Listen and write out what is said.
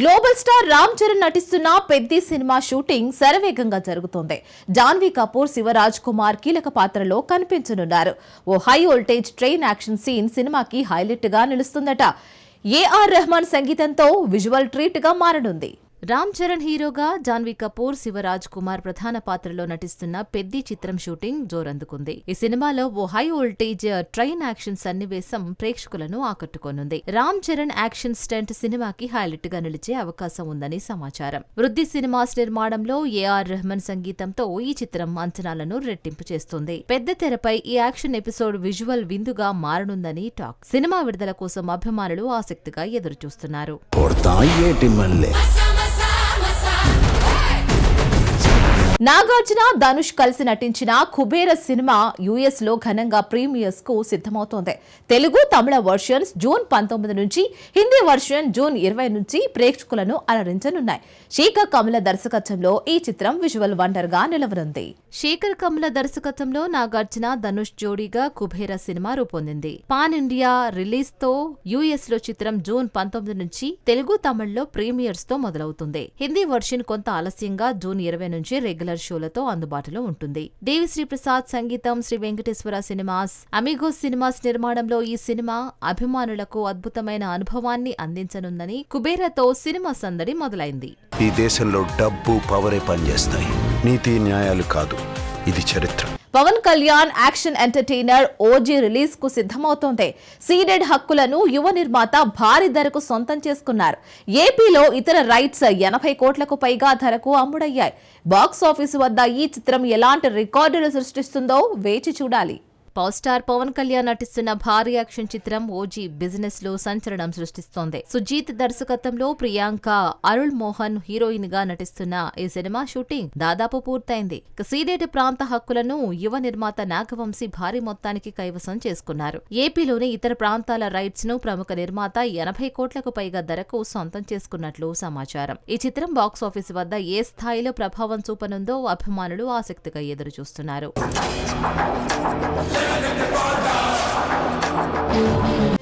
Global star Ram Charan నటిస్తున్న Peddi cinema shooting శరవేగంగా జరుగుతోంది. జాన్వీ కపూర్ శివరాజ్ కుమార్ కీలక పాత్రలో కనిపించనున్నారు. ఓ high voltage train action scene సినిమాకి హైలైట్గా నిలుస్తుందట. ఏఆర్ రెహమాన్ సంగీతంతో విజువల్ ట్రీట్గా మారనుంది. రామ్ చరణ్ హీరోగా జాన్వీ కపూర్ శివరాజ్ కుమార్ ప్రధాన పాత్రలో నటిస్తున్న పెద్ది చిత్రం షూటింగ్ జోరందుకుంది. ఈ సినిమాలో ఓ హై వోల్టేజ్ ట్రైన్ యాక్షన్ సన్నివేశం ప్రేక్షకులను ఆకట్టుకోనుంది. రామ్ చరణ్ యాక్షన్ స్టంట్ సినిమాకి హైలైట్గా నిలిచే అవకాశం ఉందని సమాచారం. వృద్ధి సినిమాస్ నిర్మాణంలో ఏఆర్ రెహమాన్ సంగీతంతో ఈ చిత్రం అంచనాలను రెట్టింపు చేస్తుంది. పెద్ద తెరపై ఈ యాక్షన్ ఎపిసోడ్ విజువల్ విందుగా మారనుందని టాక్. సినిమా విడుదల కోసం అభిమానులు ఆసక్తిగా ఎదురుచూస్తున్నారు. నాగార్జున ధనుష్ కలిసి నటించిన కుబేర సినిమా యుఎస్లో ఘనంగా ప్రీమియర్స్కు సిద్ధమవుతోంది. తెలుగు తమిళ వర్షన్స్ జూన్ పంతొమ్మిది నుంచి హిందీ వర్షన్ జూన్ ఇరవై నుంచి ప్రేక్షకులను అలరించనున్నాయి. శేఖర్ కమల దర్శకత్వంలో ఈ చిత్రం విజువల్ వండర్గా నిలవనుంది. శేఖర్ కమల దర్శకత్వంలో నాగార్జున ధనుష్ జోడీగా కుబేర సినిమా రూపొందింది. పాన్ ఇండియా రిలీజ్తో యుఎస్లో చిత్రం జూన్ పంతొమ్మిది నుంచి తెలుగు తమిళ్ళో ప్రీమియర్స్తో మొదలవుతుంది. హిందీ వర్షన్ కొంత ఆలస్యంగా జూన్ ఇరవై నుంచి రెగ్యులర్ షోలతో అందుబాటులో ఉంటుంది. దేవిశ్రీ ప్రసాద్ సంగీతం Sri Venkateswara cinemas Amigos cinemas నిర్మాణంలో ఈ సినిమా అభిమానులకు అద్భుతమైన అనుభవాన్ని అందించనుందని కుబేరతో సినిమా సందడి మొదలైంది. ఈ దేశంలో డబ్బు పవరే పనిచేస్తాయి. నీతి న్యాయాలు కాదు. ఇది చరిత్ర. Pawan Kalyan action entertainer OG రిలీజ్కు సిద్ధమవుతోంది. సీడెడ్ హక్కులను యువ నిర్మాత భారీ ధరకు సొంతం చేసుకున్నారు. ఏపీలో ఇతర రైట్స్ ఎనభై కోట్లకు పైగా ధరకు అమ్ముడయ్యాయి. బాక్స్ ఆఫీసు వద్ద ఈ చిత్రం ఎలాంటి రికార్డులు సృష్టిస్తుందో వేచి చూడాలి. పవర్ స్టార్ పవన్ కళ్యాణ్ నటిస్తున్న భారీ యాక్షన్ చిత్రం ఓజీ బిజినెస్లో సంచలనం సృష్టిస్తోంది. సుజీత్ దర్శకత్వంలో ప్రియాంక అరుళ్ మోహన్ హీరోయిన్గా నటిస్తున్న ఈ సినిమా షూటింగ్ దాదాపు పూర్తయింది. సీడేట్ ప్రాంత హక్కులను యువ నిర్మాత నాగవంశీ భారీ మొత్తానికి కైవసం చేసుకున్నారు. ఏపీలోని ఇతర ప్రాంతాల రైట్స్ను ప్రముఖ నిర్మాత ఎనభై కోట్లకు పైగా ధరకు సొంతం చేసుకున్నట్లు సమాచారం. ఈ చిత్రం బాక్స్ ఆఫీస్ వద్ద ఏ స్థాయిలో ప్రభావం చూపనుందో అభిమానులు ఆసక్తిగా ఎదురుచూస్తున్నారు. Thank you.